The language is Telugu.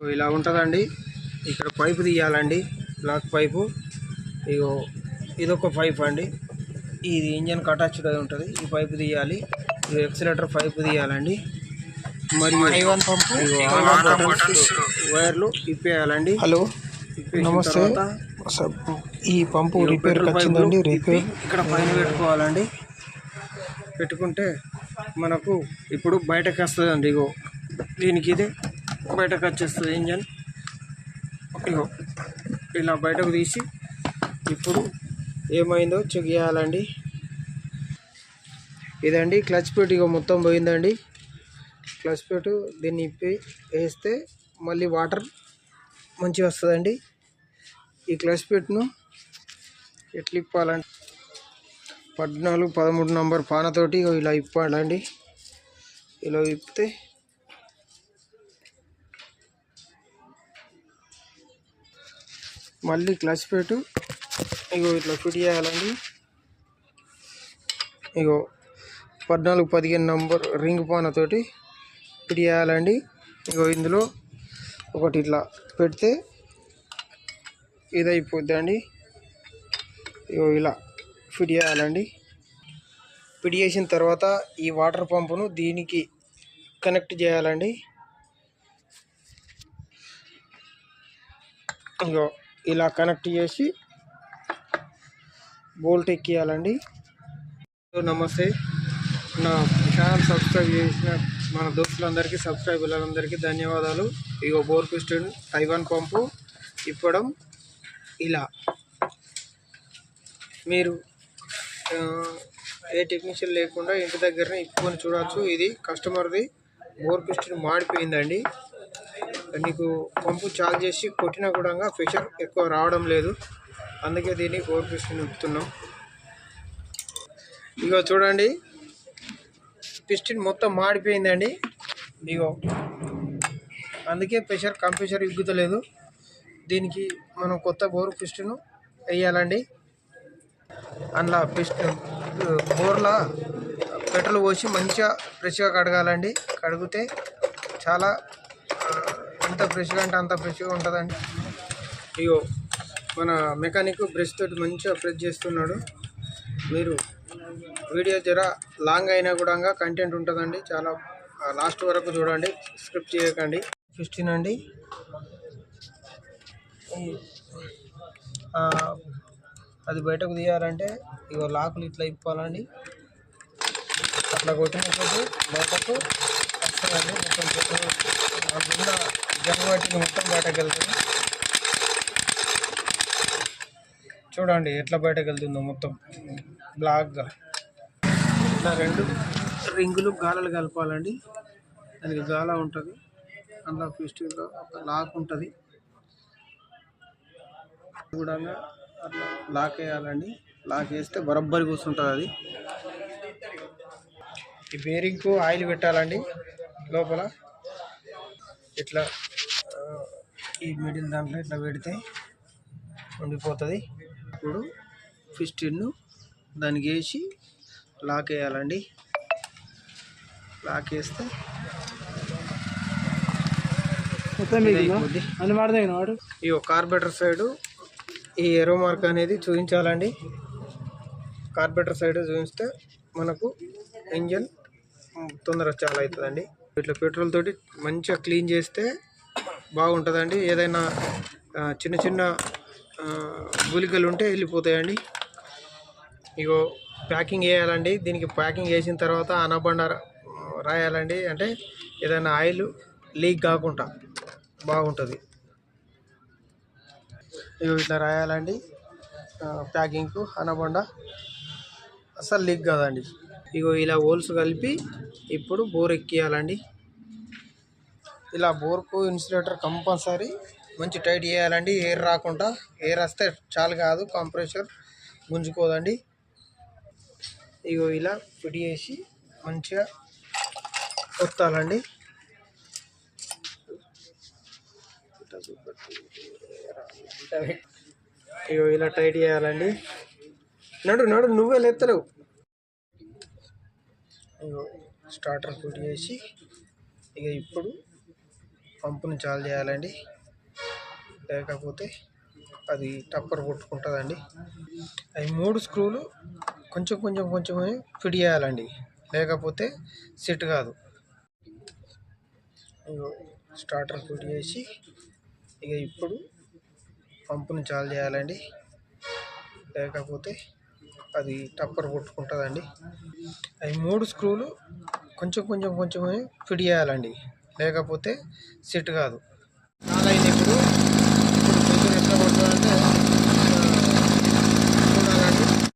ఇలా ఉంటుందండి. ఇక్కడ పైపు తీయాలండి. Black pipe. ఇగో ఇదొక పైప్ అండి. ఇది ఇంజన్ అటాచ్డ్ అయి ఉంటుంది. ఈ పైపు తీయాలి. ఇది ఎక్సిలేటర్ పైపు తీయాలండి. మరియు వైర్లు ఇప్పేయాలండి. హలో. నమస్తే. ఈ పంపు పెట్రోల్ వచ్చిందండి రిపేర్. ఇక్కడ పైన పెట్టుకోవాలండి. పెట్టుకుంటే మనకు ఇప్పుడు బయటకు వస్తుందండి ఇగో. దీనికి ఇదే బయటకు వచ్చేస్తుంది ఇంజన్. ఇగో ఇలా బయటకు తీసి ఇప్పుడు ఏమైందో చెక్ చేయాలండి. ఇదండి క్లచ్ పెట్ ఇగో మొత్తం పోయిందండి. క్లచ్ పెట్ దీన్ని ఇప్పి వేస్తే మళ్ళీ వాటర్ మంచిగా వస్తుందండి. ఈ క్లచ్ పెట్ను ఎట్లా ఇప్పాలంటే పద్నాలుగు పదమూడు నంబర్ పానతోటి ఇగో ఇలా ఇప్పాలండి. ఇలా ఇప్పితే మళ్ళీ క్లచ్ పెట్టు. ఇగో ఇట్లా ఫిట్ చేయాలండి. ఇగో పద్నాలుగు పదిహేను నంబర్ రింగ్ పానతోటి ఫిట్ చేయాలండి. ఇగో ఇందులో ఒకటి ఇట్లా పెడితే ఇది ఇగో ఇలా ఫిట్ చేయాలండి. ఫిట్ చేసిన తర్వాత ఈ వాటర్ పంపును దీనికి కనెక్ట్ చేయాలండి. ఇగో ఇలా కనెక్ట్ చేసి బోల్ట్ ఎక్కియాలండి. నమస్తే. నా ఛానల్ సబ్స్క్రైబ్ చేసిన మన దోస్తులందరికీ సబ్స్క్రైబర్లందరికీ ధన్యవాదాలు. ఇగో బోర్ పిస్టన్ తైవాన్ పంపు ఇప్పడం ఇలా. మీరు ఏ టెక్నీషియన్ లేకుండా ఇంటి దగ్గరనే ఇప్పుకొని చూడవచ్చు ఇది కస్టమర్ది బోర్ పిస్టన్ మాడిపోయిందండి. నీకు పంపు చాలు చేసి కొట్టినా కూడా ప్రెషర్ ఎక్కువ రావడం లేదు. అందుకే దీన్ని బోర్ పిస్టన్ ఇప్పుతున్నాం ఇగో చూడండి. పిస్టిన్ మొత్తం మాడిపోయిందండి. ఇగో. అందుకే ప్రెషర్ కంప్రెషర్ ఇగ్గుతలేదు. దీనికి మనం కొత్త బోర్ పిస్టును వేయాలండి. అందులో పిస్ట్ బోర్లా పెట్రోల్ పోసి మంచిగా ఫ్రెష్గా కడగాలండి. కడిగితే చాలా ఎంత ఫ్రెష్గా అంటే అంత ఫ్రెష్గా ఉంటుందండి. ఇగో మన మెకానిక్ బ్రష్ తోటి మంచిగా ప్రెస్ చేస్తున్నాడు. మీరు వీడియో జర లాంగ్ అయినా కూడా కంటెంట్ ఉంటుందండి. చాలా లాస్ట్ వరకు చూడండి. స్క్రిప్ట్ చేయకండి. ఫిఫ్టీన్ అండి. అది బయటకు తీయాలంటే ఇగో లాకులు ఇట్లా ఇప్పాలండి. అట్లా కొట్టినప్పుడు బయటకు వస్తుందండి మొత్తం జనవాటిని మొత్తం బయటకు వెళ్తుంది చూడండి ఎట్లా బయటకు వెళ్తుందో మొత్తం. బ్లాక్గా. ఇట్లా రెండు రింగులు గాలలు కలపాలండి. దానికి గాల ఉంటుంది. అందులో ఫెస్టివల్లో ఒక లాక్ ఉంటుంది. కూడా అట్లా లాక్ వేయాలండి. లాక్ వేస్తే బరబ్బరి కూర్చుంటుంది అది. ఈ బేరింగ్కు ఆయిల్ పెట్టాలండి లోపల. ఇట్లా ఈ మిడిల్ దాంట్లో ఇట్లా పెడితే ఉండిపోతుంది. ఇప్పుడు ఫిస్టిన్ను దానికి వేసి లాక్ వేయాలండి. లాక్ వేస్తే ఈ కార్బెటర్ సైడు ఈ ఎరో మార్క్ అనేది చూపించాలండి. కార్బెటర్ సైడ్ చూపిస్తే మనకు ఇంజన్ తొందరగా చాలా అవుతుందండి. ఇట్లా పెట్రోల్ తోటి మంచిగా క్లీన్ చేస్తే బాగుంటుందండి. ఏదైనా చిన్న చిన్న గులికలు గుళికలు ఉంటే వెళ్ళిపోతాయండి. ఇగో ప్యాకింగ్ వేయాలండి. దీనికి ప్యాకింగ్ వేసిన తర్వాత అనబండ రాయాలండి. అంటే ఏదైనా ఆయిల్ లీక్ కాకుండా బాగుంటుంది. ఇగో ఇట్లా రాయాలండి. ప్యాకింగ్కు అనబండ అసలు లీక్ కాదండి. ఇగో ఇలా హోల్స్ కలిపి ఇప్పుడు బోర్ ఎక్కియాలండి. ఇలా బోర్కు ఇన్సులేటర్ కంపల్సరీ మంచి టైట్ చేయాలండి. ఎయిర్ రాకుండా. ఎయిర్ వస్తే చాలు కాదు. కంప్రెషర్ గుంజుకోదండి. ఇగో ఇలా ఫిట్ చేసి మంచిగా కొత్తాలండి ఇగో ఇలా టైట్ చేయాలండి. నడు నడు నువ్వే లేత్తలేవు. ఇగో స్టార్టర్ ఫిట్ చేసి ఇక ఇప్పుడు పంపుని చాలు చేయాలండి. లేకపోతే అది టప్పర్ కొట్టుకుంటుందండి. అవి మూడు స్క్రూలు కొంచెం కొంచెం కొంచెం ఫిట్ చేయాలండి. లేకపోతే సెట్ కాదు. స్టార్టర్ ఫిట్ చేసి ఇక ఇప్పుడు పంపుని చాలు చేయాలండి. లేకపోతే అది టప్పర్ కొట్టుకుంటుందండి. అవి మూడు స్క్రూలు కొంచెం కొంచెం కొంచెం ఫిట్ చేయాలండి. లేకపోతే సెట్ కాదు. నాదైతే ఇప్పుడు ఇప్పుడు ప్రెషర్ ఎట్లా పడుతుందంటే